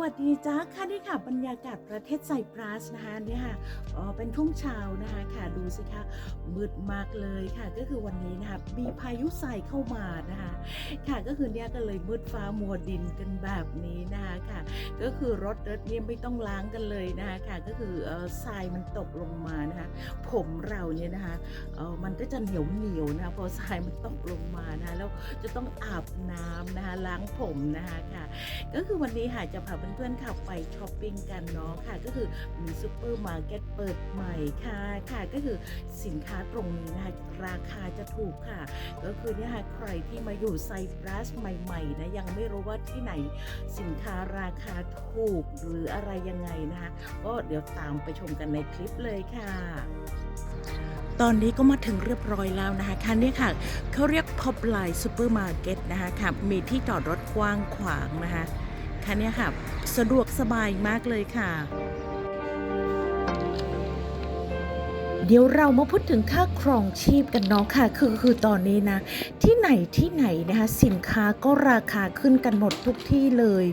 สวัสดีจ้าค่ะนี่ค่ะบรรยากาศประเทศไซปรัสนะคะเนี่ยค่ะเป็นทุ่งเช้านะคะค่ะดูสิคะมืดมากเลยค่ะ ก็คือวันนี้นะคะมีพายุทรายเข้ามานะคะค่ะก็คือเนี่ยก็เลยมืดฟ้ามัวดินกันแบบนี้นะคะค่ะ ก็คือรถรถเนี่ยไม่ต้องล้างกันเลยนะคะค่ะ ก็คือเออทรายมันตกลงมานะคะผมเราเนี่ยนะคะเออมันก็จะเหนียวเหนียวนะคะพอทรายมันตกลงมานะคะแล้วจะต้องอาบน้ำนะคะล้างผมนะคะค่ะ ก็คือวันนี้ค่ะจะพาเพื่อนๆค่ะไปช้อปปิ้งกันเนาะค่ะ ก็คือมีซูเปอร์มาร์เก็ตเปิดใหม่ค่ะค่ะ ก็คือสินค้าตรงนี้นะคะราคาจะถูกค่ะ ก็คือเนี่ยค่ะใครที่มาอยู่ไซปรัสใหม่ๆนะยังไม่รู้ว่าที่ไหนสินค้าราคาถูกหรืออะไรยังไงนะคะก็เดี๋ยวตามไปชมกันในคลิปเลยค่ะตอนนี้ก็มาถึงเรียบร้อยแล้วนะคะคันนี้ค่ะเขาเรียก Pop Line Supermarket นะคะค่ะมีที่จอดรถกว้างขวางนะคะ คะเนี้ค่ะ สะดวกสบายมากเลยค่ะ เดี๋ยวเรามาพูดถึงค่าครองชีพกันเนาะค่ะ คือคือตอนนี้นะ ที่ไหนที่ไหนนะคะสินค้าก็ราคาขึ้นกันหมดทุกที่เลย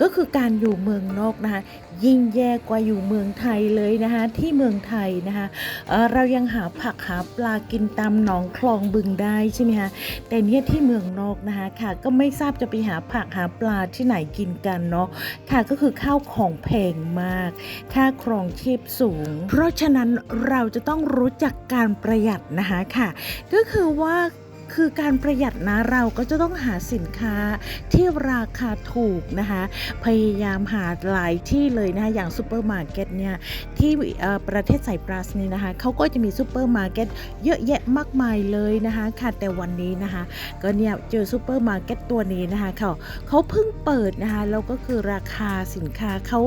ก็คือการอยู่เมืองนอกนะคะยิ่งแย่กว่าอยู่เมืองไทยเลยนะคะที่เมืองไทยนะคะเเรายังหาผักหาปลากินตามหนองคลองบึงได้ใช่ไหมคะแต่เนี่ยที่เมืองนอกนะคะค่ะก็ไม่ทราบจะไปหาผักหาปลาที่ไหนกินกันเนาะค่ะก็คือข้าวของแพงมาก ค่าครองชีพสูง เพราะฉะนั้นเราจะต้องรู้จักการประหยัดนะคะค่ะ ก็คือว่า คือการประหยัดนะเราก็จะต้องหาสินค้าที่ราคาถูกนะคะพยายามหาหลายที่เลยนะคะอย่างซูเปอร์มาร์เก็ตเนี่ยที่ประเทศไซปรัสนี่นะคะเขาก็จะมีซูเปอร์มาร์เก็ตเยอะแยะมากมายเลยนะคะค่ะแต่วันนี้นะคะก็เนี่ยเจอซูเปอร์มาร์เก็ตตัวนี้นะคะเขาเขาเพิ่งเปิดนะคะแล้วก็คือราคาสินค้าเขา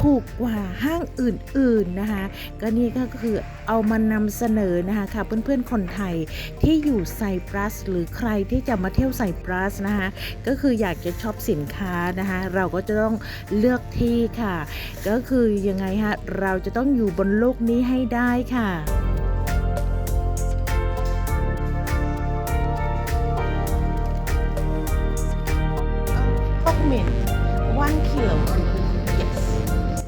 ถูกกว่าห้างอื่นๆนะคะก็นี่ก็คือเอามานำเสนอนะคะค่ะเพื่อนๆคนไทยที่อยู่ไซปรัสหรือใครที่จะมาเที่ยวไซปรัสนะคะก็คืออยากจะช็อปสินค้านะคะเราก็จะต้องเลือกที่ค่ะ ก็คือยังไงฮะเราจะต้องอยู่บนโลกนี้ให้ได้ค่ะ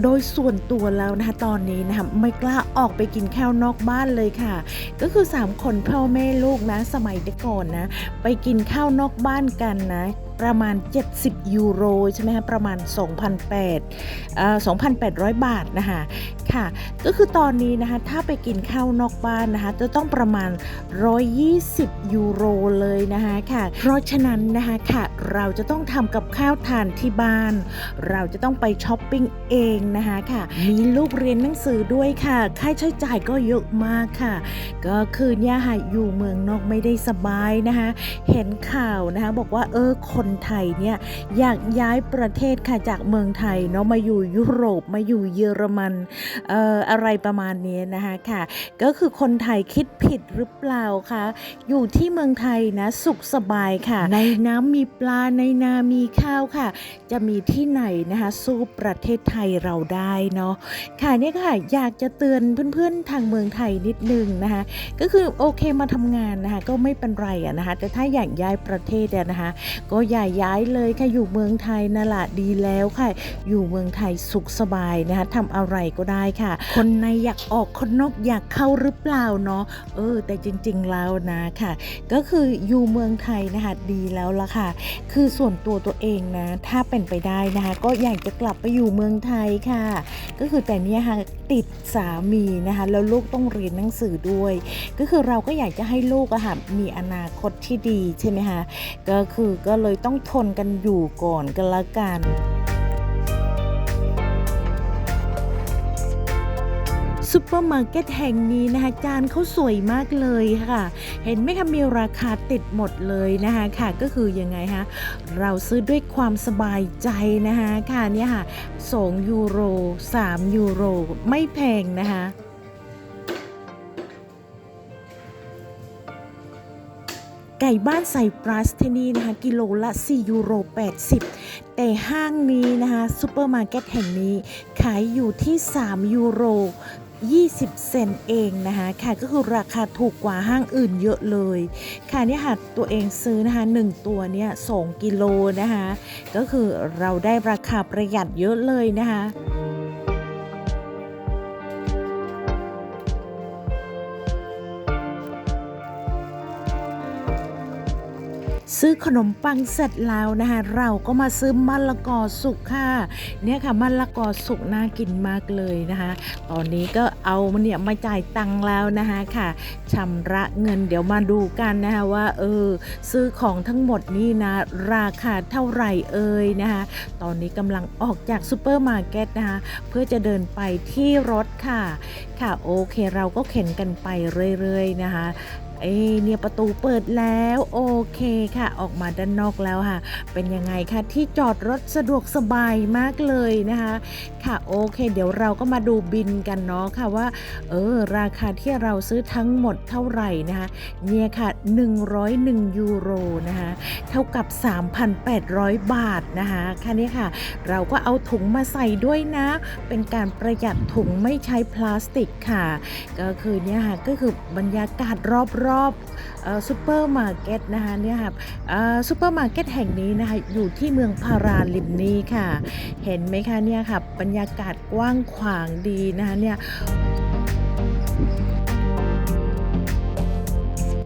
โดยส่วนตัวแล้วนะคะตอนนี้นะคะไม่กล้าออกไปกินข้าวนอกบ้านเลยค่ะ ก็คือ 3 คนพ่อแม่ลูกนะ สมัยแต่ก่อนนะ ไปกินข้าวนอกบ้านกันนะ ประมาณ 70 ยูโรใช่ไหมคะประมาณ 2,800เอ่อ2,800 บาทนะคะค่ะ ก็คือตอนนี้นะคะถ้าไปกินข้าวนอกบ้านนะคะจะต้องประมาณ 120 ยูโรเลยนะคะค่ะ เพราะฉะนั้นนะคะค่ะเราจะต้องทำกับข้าวทานที่บ้าน เราจะต้องไปช้อปปิ้งเองนะคะค่ะ มีลูกเรียนหนังสือด้วยค่ะ ค่าใช้จ่ายก็เยอะมากค่ะ ก็คือเนี่ยค่ะอยู่เมืองนอกไม่ได้สบายนะคะ เห็นข่าวนะคะบอกว่าเออคนไทยเนี่ยอยากย้ายประเทศค่ะจากเมืองไทยเนาะมาอยู่ยุโรปมาอยู่เยอรมันเอ่ออะไรประมาณนี้นะคะค่ะก็คือคนไทยคิดผิดหรือเปล่าคะอยู่ที่เมืองไทยนะสุขสบายค่ะ ในน้ำมีปลาในนามีข้าวค่ะ จะมีที่ไหนนะคะสู้ประเทศไทยเราได้เนาะค่ะเนี่ยค่ะอยากจะเตือนเพื่อนๆทางเมืองไทยนิดนึงนะคะก็คือโอเคมาทำงานนะคะก็ไม่เป็นไรอะนะคะแต่ถ้าอยากย้ายประเทศนะคะก็อย่าย้ายเลยค่ะอยู่เมืองไทยนั่นแหละดีแล้วค่ะ อยู่เมืองไทยสุขสบายนะคะทำอะไรก็ได้ค่ะ คนในอยากออกคนนอกอยากเข้าหรือเปล่าเนาะเออ แต่จริง ๆ แล้วนะค่ะ ก็คืออยู่เมืองไทยนะคะดีแล้วละค่ะ คือส่วนตัวตัวเองนะ ถ้าเป็นไปได้นะคะ ก็อยากจะกลับไปอยู่เมืองไทยค่ะ ก็คือแต่เนี่ยค่ะติดสามีนะคะแล้วลูกต้องเรียนหนังสือด้วย ก็คือเราก็อยากจะให้ลูกอะค่ะมีอนาคตที่ดีใช่ไหมคะก็คือก็เลยต้องทนกันอยู่ก่อนกันละกันซูเปอร์มาร์เก็ตแห่งนี้นะคะจานเขาสวยมากเลยค่ะ เห็นไหมคะมีราคาติดหมดเลยนะคะค่ะก็คือยังไงคะเราซื้อด้วยความสบายใจนะคะค่ะเนี่ยค่ะ2ยูโร 3 ยูโร ไม่แพงนะคะ ไก่บ้านไซปรัสที่นี่นะคะกิโลละ 4 ยูโร 80 แต่ห้างนี้นะคะซูเปอร์มาร์เก็ตแห่งนี้ ขายอยู่ที่ 3 ยูโร 20 เซนเองนะคะค่ะก็คือราคาถูกกว่าห้างอื่นเยอะเลย ค่ะเนี่ยค่ะตัวเองซื้อนะคะ1ตัวเนี่ย2กิโลนะคะ ก็คือเราได้ราคาประหยัดเยอะเลยนะคะ ซื้อขนมปังเสร็จแล้วนะคะเราก็มาซื้อมะละกอสุกค่ะเนี่ยค่ะมะละกอสุกน่ากินมากเลยนะคะ ตอนนี้ก็เอามันเนี่ยมาจ่ายตังค์แล้วนะคะค่ะชำระเงินเดี๋ยวมาดูกันนะคะว่าเออซื้อของทั้งหมดนี่นะราคาเท่าไหร่เอ่ยนะคะตอนนี้กำลังออกจากซูเปอร์มาร์เก็ตนะคะเพื่อจะเดินไปที่รถค่ะค่ะโอเคเราก็เข็นกันไปเรื่อยๆนะคะ เอ้เนี่ยประตูเปิดแล้วโอเคค่ะ ออกมาด้านนอกแล้วค่ะ เป็นยังไงคะที่จอดรถสะดวกสบายมากเลยนะคะ ค่ะโอเค เดี๋ยวเราก็มาดูบินกันเนาะค่ะว่าเออราคาที่เราซื้อทั้งหมดเท่าไหร่นะคะเนี่ยค่ะ 101 ยูโรนะคะเท่ากับ 3,800 บาทนะคะค่ะนี่ค่ะ เราก็เอาถุงมาใส่ด้วยนะ เป็นการประหยัดถุงไม่ใช้พลาสติกค่ะ ก็คือเนี่ยค่ะก็คือบรรยากาศรอบๆรอบซูเปอร์มาร์เก็ตนะคะเนี่ยค่ะซูเปอร์มาร์เก็ตแห่งนี้นะคะอยู่ที่เมืองพาราลิมนีค่ะ เห็นไหมคะเนี่ยค่ะบรรยากาศกว้างขวางดีนะคะเนี่ย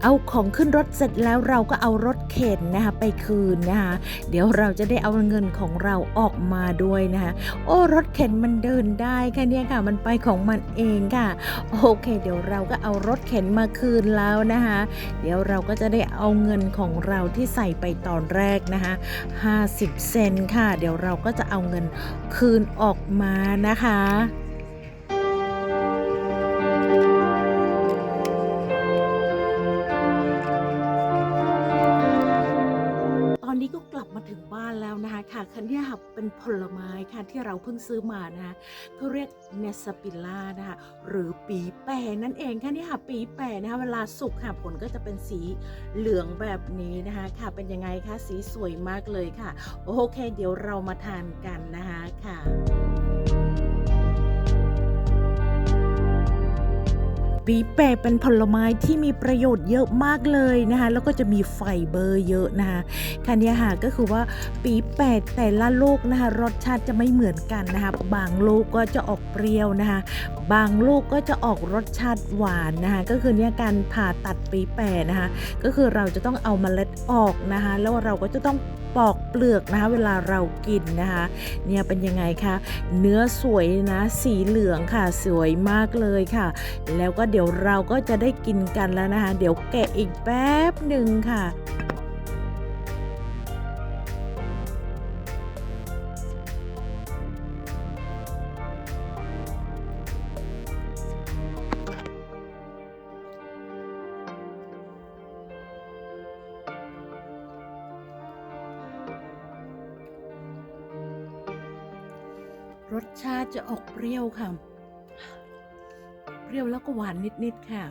เอาของขึ้นรถเสร็จแล้วเราก็เอารถเข็นนะคะไปคืนนะคะเดี๋ยวเราจะได้เอาเงินของเราออกมาด้วยนะคะโอ้รถเข็นมันเดินได้ค่ะเนี่ยค่ะ มันไปของมันเองค่ะ โอเค เดี๋ยวเราก็เอารถเข็นมาคืนแล้วนะคะ เดี๋ยวเราก็จะได้เอาเงินของเราที่ใส่ไปตอนแรกนะคะ50 เซนค่ะ เดี๋ยวเราก็จะเอาเงินคืนออกมานะคะ ถึงบ้านแล้วนะคะค่ะคันนี้ค่ะเป็นผลไม้ค่ะที่เราเพิ่งซื้อมานะคะเขาเรียกเนสปิล่านะคะหรือปีแปรนั่นเองค่ะนี่ค่ะปีแปรนะคะเวลาสุกค่ะผลก็จะเป็นสีเหลืองแบบนี้นะคะค่ะเป็นยังไงคะสีสวยมากเลยค่ะ โอเค เดี๋ยวเรามาทานกันนะคะค่ะ ปีแปรเป็นผลไม้ที่มีประโยชน์เยอะมากเลยนะคะแล้วก็จะมีไฟเบอร์เยอะนะคะคันนี้ค่ะก็คือว่าปีแปรแต่ละลูกนะคะรสชาติจะไม่เหมือนกันนะคะบางลูกก็จะออกเปรี้ยวนะคะบางลูกก็จะออกรสชาติหวานนะคะก็คือเนี่ยการผ่าตัดปีแปรนะคะก็คือเราจะต้องเอาเมล็ดออกนะคะแล้วเราก็จะต้อง ปอกเปลือกนะคะเวลาเรากินนะคะ เนี่ยเป็นยังไงคะเนื้อสวยนะสีเหลืองค่ะสวยมากเลยค่ะ แล้วก็เดี๋ยวเราก็จะได้กินกันแล้วนะคะ เดี๋ยวแกะอีกแป๊บหนึ่งค่ะ รสชาติจะออกเปรี้ยวค่ะ เปรี้ยวแล้วก็หวานนิด ๆ ค่ะ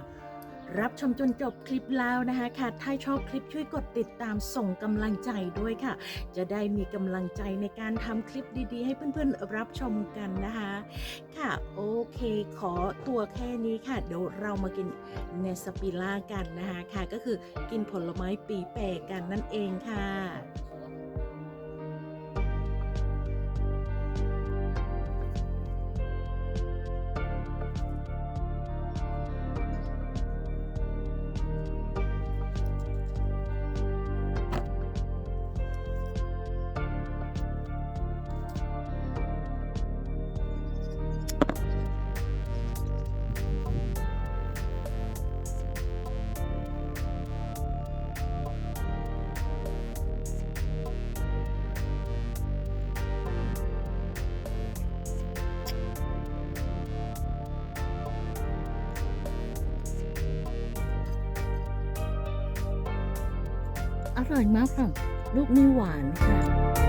รับชมจนจบคลิปแล้วนะคะค่ะ ถ้าชอบคลิปช่วยกดติดตามส่งกำลังใจด้วยค่ะ จะได้มีกำลังใจในการทำคลิปดี ๆ ให้เพื่อน ๆ รับชมกันนะคะ ค่ะ โอเค ขอตัวแค่นี้ค่ะ เดี๋ยวเรามากินเนสปิล่ากันนะคะค่ะ ก็คือกินผลไม้ปีแปรกันนั่นเองค่ะ อร่อยมากค่ะ ลูกนี้หวานค่ะ